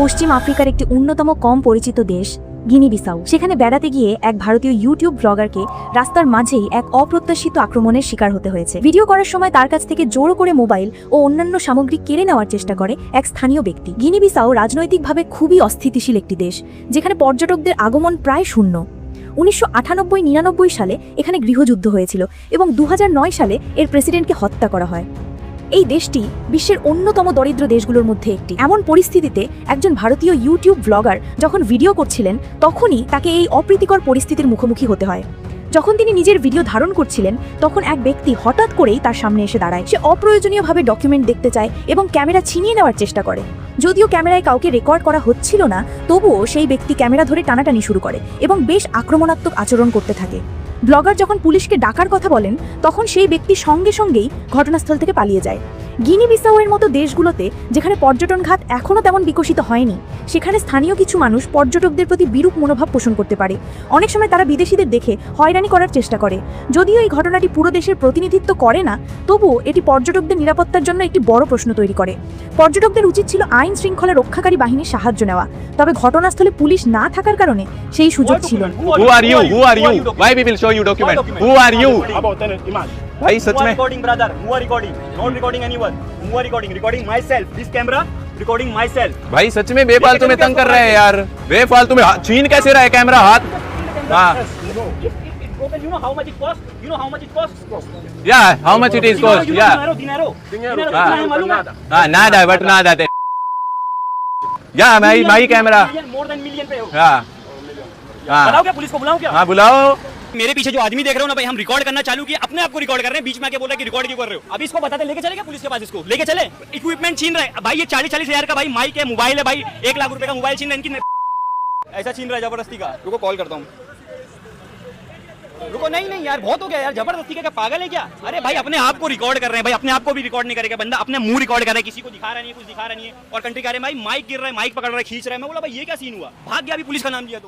পশ্চিম আফ্রিকার একটি অন্যতম কম পরিচিত দেশ গিনি বিসাউ। সেখানে বেড়াতে গিয়ে এক ভারতীয় ইউটিউব ব্লগারকে রাস্তার মাঝেই এক অপ্রত্যাশিত আক্রমণের শিকার হতে হয়েছে। ভিডিও করার সময় তার কাছ থেকে জোর করে মোবাইল ও অন্যান্য সামগ্রী কেড়ে নেওয়ার চেষ্টা করে এক স্থানীয় ব্যক্তি। গিনি বিসাউ রাজনৈতিকভাবে খুবই অস্থিতিশীল একটি দেশ যেখানে পর্যটকদের আগমন প্রায় শূন্য। উনিশশো আটানব্বই নিরানব্বই সালে এখানে গৃহযুদ্ধ হয়েছিল এবং দু হাজার নয় সালে এর প্রেসিডেন্টকে হত্যা করা হয়। এই দেশটি বিশ্বের অন্যতম দরিদ্র দেশগুলোর মধ্যে একটি। এমন পরিস্থিতিতে একজন ভারতীয় ইউটিউব ব্লগার যখন ভিডিও করছিলেন, তখনই তাকে এই অপ্রীতিকর পরিস্থিতির মুখোমুখি হতে হয়। যখন তিনি নিজের ভিডিও ধারণ করছিলেন, তখন এক ব্যক্তি হঠাৎ করেই তার সামনে এসে দাঁড়ায়। সে অপ্রয়োজনীয়ভাবে ডকুমেন্ট দেখতে চায় এবং ক্যামেরা ছিনিয়ে নেওয়ার চেষ্টা করে। যদিও ক্যামেরায় কাউকে রেকর্ড করা হচ্ছিল না, তবুও সেই ব্যক্তি ক্যামেরা ধরে টানাটানি শুরু করে এবং বেশ আক্রমণাত্মক আচরণ করতে থাকে। ব্লগার যখন পুলিশকে ডাকার কথা বলেন, তখন সেই ব্যক্তি সঙ্গে সঙ্গেই ঘটনাস্থল থেকে পালিয়ে যায়। গিনি বিসাউয়ের মতো দেশগুলোতে যেখানে পর্যটন খাত এখনও তেমন বিকশিত হয়নি সেখানে স্থানীয় কিছু মানুষ পর্যটকদের প্রতি বিরূপ মনোভাব পোষণ করতে পারে। অনেক সময় তারা বিদেশিদের দেখে হয়রানি করার চেষ্টা করে। যদিও এই ঘটনাটি পুরো দেশের প্রতিনিধিত্ব করে না তবুও এটি পর্যটকদের নিরাপত্তার জন্য একটি বড় প্রশ্ন তৈরি করে। পর্যটকদের উচিত ছিল আইন শৃঙ্খলা রক্ষাকারী বাহিনীর সাহায্য নেওয়া তবে ঘটনাস্থলে পুলিশ না থাকার কারণে সেই সুযোগ ছিল না। भाई सच में रिकॉर्डिंग ब्रदर हुआ रिकॉर्डिंग नॉट रिकॉर्डिंग एनीवन हुआ recording recording myself this camera recording myself भाई सच में बेफाल तुम्हें तंग कर रहे हैं यार बेफाल तुम्हें छीन कैसे रहा है कैमरा हाथ हाँ you know how much it costs? You know how much it costs? Yeah, how much it is cost? Yeah. Dinero, dinero. Dinero, Ah, nada, हाँ, but nada ते. Yeah, my my camera. More than million पे हो. हाँ. हाँ. बुलाओ क्या police को बुलाओ क्या? हाँ बुलाओ. मेरे पीछे जो आदमी देख रहे हो ना भाई, हम रिकॉर्ड करना चालू किया अपने आपको रिकॉर्ड कर रहे हैं, बीच में आके बोल कि रिकॉर्ड क्यों कर रहे हो? अभी इसको बताते, लेके चले पुलिस के पास इसको? लेके चले? इक्विपमेंट छीन रहे भाई, ये चालीस चालीस हज़ार का भाई माइक है मोबाइल है भाई, एक लाख रुपए का मोबाइल छीन रहे इनकी ऐसा छीन रहा है ज़बरदस्ती का। रुको कॉल करता हूँ। रुको, नहीं नहीं यार, बहुत हो गया यार, ज़बरदस्ती का पागल है क्या? अरे भाई, अपने आप को रिकॉर्ड कर रहे हैं भाई, अपने आप को भी रिकॉर्ड नहीं करेगा बंदा, अपने मुँह रिकॉर्ड कर रहा है, किसी को दिखा रहा नहीं है, कुछ दिखा रहा नहीं है, और कंट्री कह रहे हैं, भाई माइक गिर रहा है माइक पकड़ रहा है, खींच रहा है। मैं बोला, भाई, ये क्या सीन हुआ? भाग गया, अभी पुलिस का नाम दिया तो।